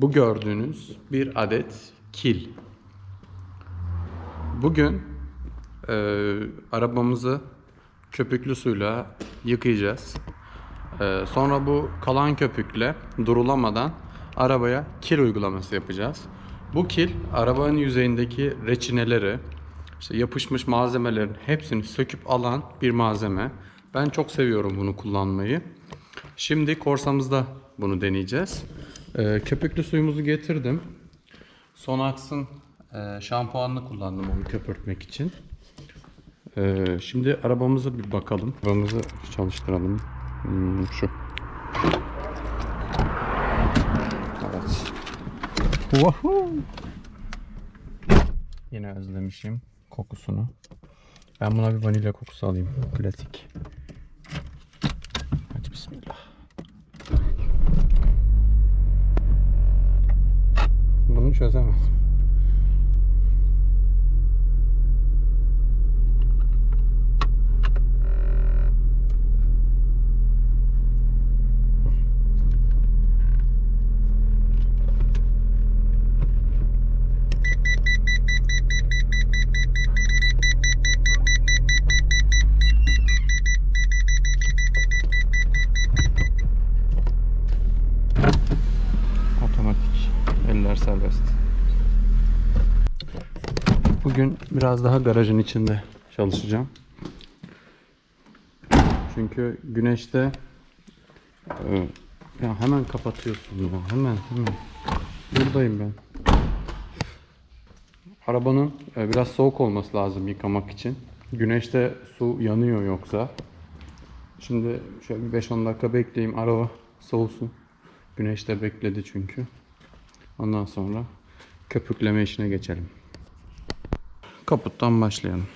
Bu gördüğünüz bir adet kil. Bugün e, arabamızı köpüklü suyla yıkayacağız. E, sonra bu kalan köpükle durulamadan arabaya kil uygulaması yapacağız. Bu kil arabanın yüzeyindeki reçineleri, işte yapışmış malzemelerin hepsini söküp alan bir malzeme. Ben çok seviyorum bunu kullanmayı. Şimdi korsamızda bunu deneyeceğiz. E, köpüklü suyumuzu getirdim. Sonax'ın e, şampuanını kullandım onu köpürtmek için. E, şimdi arabamıza bir bakalım. Arabamızı çalıştıralım. Hmm, şu. Evet. Wahoo! Yine özlemişim kokusunu. Ben buna bir vanilya kokusu alayım. Klasik. Hadi bismillah. 你说什么 biraz daha garajın içinde çalışacağım. Çünkü güneşte e, ya hemen kapatıyorsun ya hemen hemen. Buradayım ben. Arabanın e, biraz soğuk olması lazım yıkamak için. Güneşte su yanıyor yoksa. Şimdi şöyle bir 5-10 dakika bekleyeyim araba soğusun. Güneşte bekledi çünkü. Ondan sonra köpükleme işine geçelim. Kaputtan başlayalım.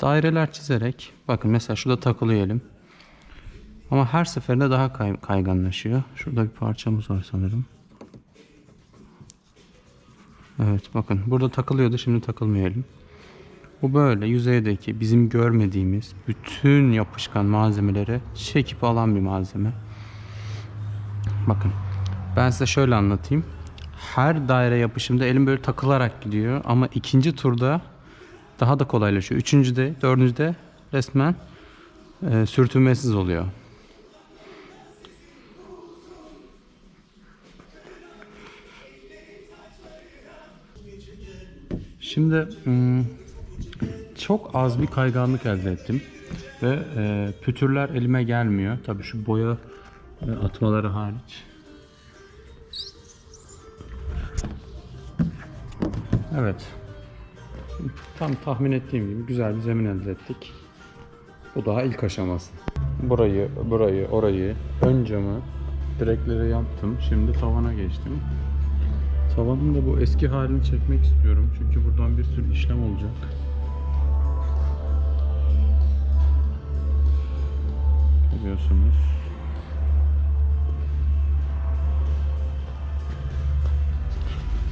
Daireler çizerek bakın mesela şurada takılıyor elim. Ama her seferinde daha kay- kayganlaşıyor. Şurada bir parçamız var sanırım. Evet bakın burada takılıyordu şimdi takılmayalım. Bu böyle yüzeydeki bizim görmediğimiz bütün yapışkan malzemeleri çekip alan bir malzeme. Bakın ben size şöyle anlatayım. Her daire yapışımda elim böyle takılarak gidiyor ama ikinci turda daha da kolaylaşıyor. Üçüncüde, dördüncüde resmen e, sürtünmesiz oluyor. Şimdi çok az bir kayganlık elde ettim ve e, pütürler elime gelmiyor. Tabii şu boya e, atmaları hariç. Evet. Tam tahmin ettiğim gibi güzel bir zemin elde ettik. Bu daha ilk aşaması. Burayı, burayı, orayı, ön camı, direkleri yaptım. Şimdi tavana geçtim. Tavanın da bu eski halini çekmek istiyorum. Çünkü buradan bir sürü işlem olacak. Görüyorsunuz.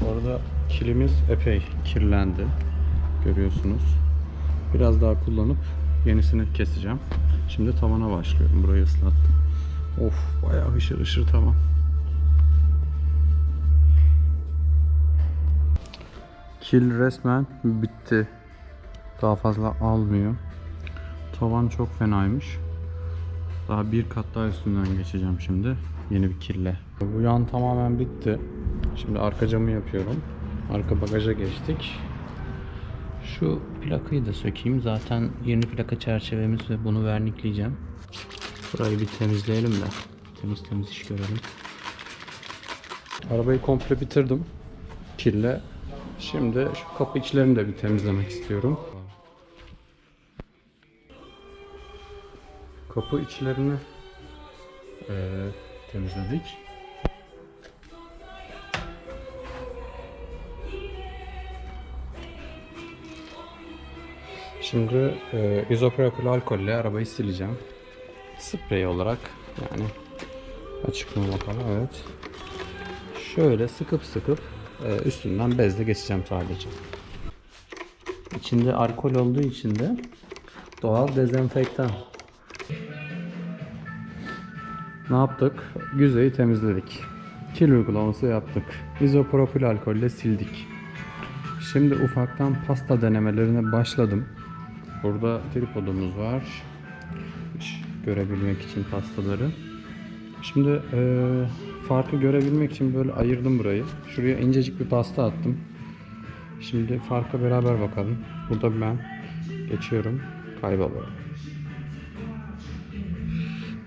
Bu arada kilimiz epey kirlendi. Görüyorsunuz. Biraz daha kullanıp yenisini keseceğim. Şimdi tavana başlıyorum. Burayı ıslattım. Of bayağı hışır hışır tavan. Kil resmen bitti. Daha fazla almıyor. Tavan çok fenaymış. Daha bir kat daha üstünden geçeceğim şimdi. Yeni bir kille. Bu yan tamamen bitti. Şimdi arka camı yapıyorum. Arka bagaja geçtik. Şu plakayı da sökeyim. Zaten yeni plaka çerçevemiz ve bunu vernikleyeceğim. Burayı bir temizleyelim de. Temiz temiz iş görelim. Arabayı komple bitirdim. Kille. Şimdi şu kapı içlerini de bir temizlemek istiyorum. Kapı içlerini eee, temizledik. Şimdi e, izopropil alkolle arabayı sileceğim. Sprey olarak yani Açık mı bakalım evet. Şöyle sıkıp sıkıp e, üstünden bezle geçeceğim sadece. İçinde alkol olduğu için de doğal dezenfektan. Ne yaptık? Yüzeyi temizledik. Kil uygulaması yaptık. İzopropil alkolle sildik. Şimdi ufaktan pasta denemelerine başladım. Burada tripodumuz var. Görebilmek için pastaları. Şimdi eee, farkı görebilmek için böyle ayırdım burayı. Şuraya incecik bir pasta attım. Şimdi farka beraber bakalım. Burada ben geçiyorum. Kayboluyorum.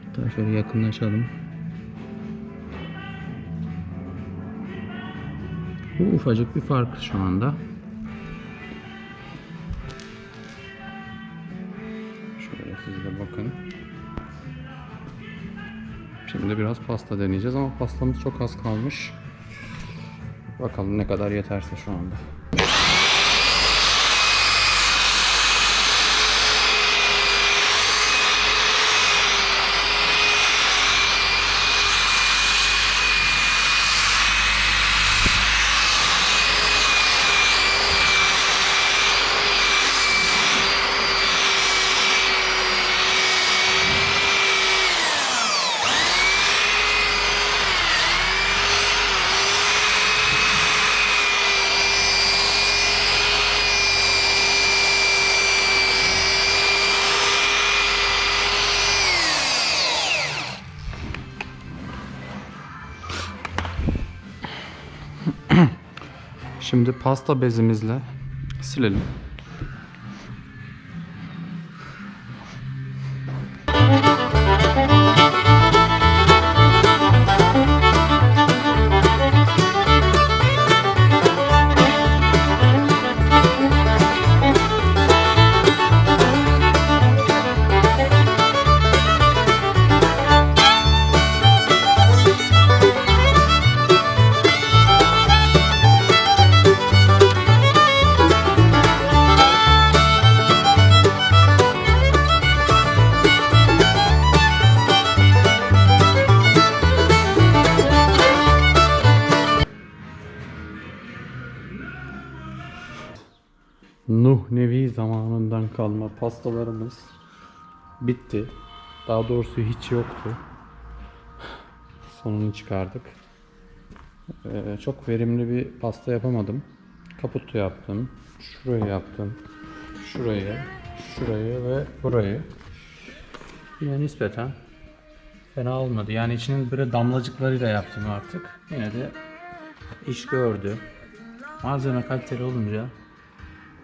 Hatta şöyle yakınlaşalım. Bu ufacık bir fark şu anda. Şöyle siz de bakın. Şimdi biraz pasta deneyeceğiz ama pastamız çok az kalmış. Bakalım ne kadar yeterse şu anda. Şimdi pasta bezimizle silelim. Zamanından kalma pastalarımız bitti. Daha doğrusu hiç yoktu. Sonunu çıkardık. Ee, çok verimli bir pasta yapamadım. Kaputu yaptım. Şurayı yaptım. Şurayı, şurayı ve burayı. Yine nispeten fena olmadı. Yani içinin böyle damlacıklarıyla yaptım artık. Yine de iş gördü. Malzeme kaliteli olunca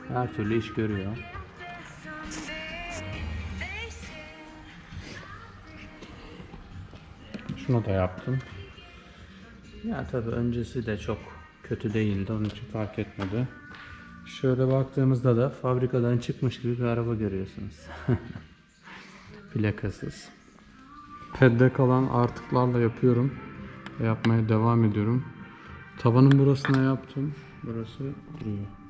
her türlü iş görüyor. Şunu da yaptım. Ya tabi öncesi de çok kötü değildi. Onun için fark etmedi. Şöyle baktığımızda da fabrikadan çıkmış gibi bir araba görüyorsunuz. Plakasız. Pedde kalan artıklarla yapıyorum. Yapmaya devam ediyorum. Tavanın burasına yaptım. Burası duruyor.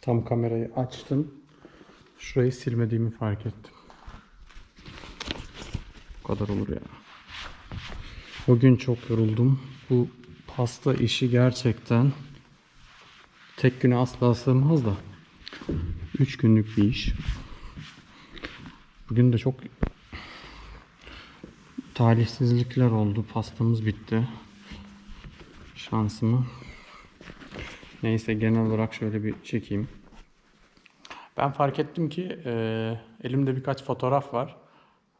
Tam kamerayı açtım. Şurayı silmediğimi fark ettim. Bu kadar olur ya. Bugün çok yoruldum. Bu pasta işi gerçekten tek güne asla sığmaz da 3 günlük bir iş. Bugün de çok talihsizlikler oldu. Pastamız bitti. Şansımı. Neyse genel olarak şöyle bir çekeyim. Ben fark ettim ki e, elimde birkaç fotoğraf var.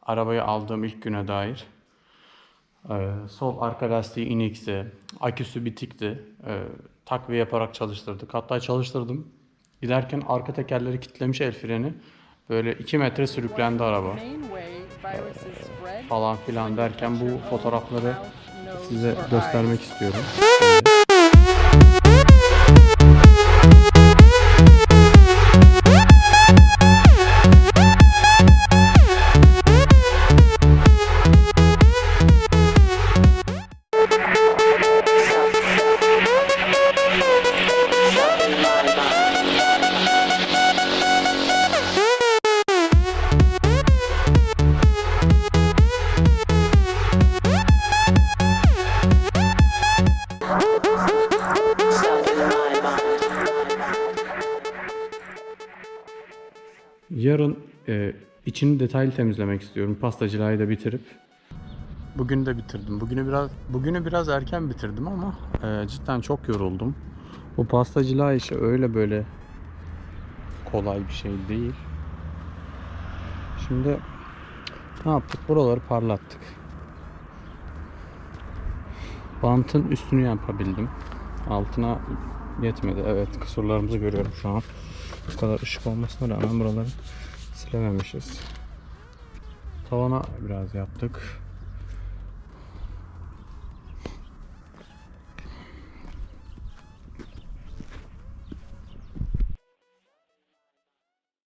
Arabayı aldığım ilk güne dair. E, sol arka lastiği inikti, aküsü bitikti. E, takviye yaparak çalıştırdık. Hatta çalıştırdım. Giderken arka tekerleri kitlemiş el freni. Böyle 2 metre sürüklendi araba spread falan filan derken bu fotoğrafları size göstermek istiyorum. İçini detaylı temizlemek istiyorum. Pastacılığı da bitirip. Bugün de bitirdim. Bugünü biraz bugünü biraz erken bitirdim ama e, cidden çok yoruldum. Bu pastacılığı işi öyle böyle kolay bir şey değil. Şimdi ne yaptık? Buraları parlattık. Bantın üstünü yapabildim. Altına yetmedi. Evet kusurlarımızı görüyorum şu an. Bu kadar ışık olmasına rağmen buraları silememişiz. Tavana biraz yaptık.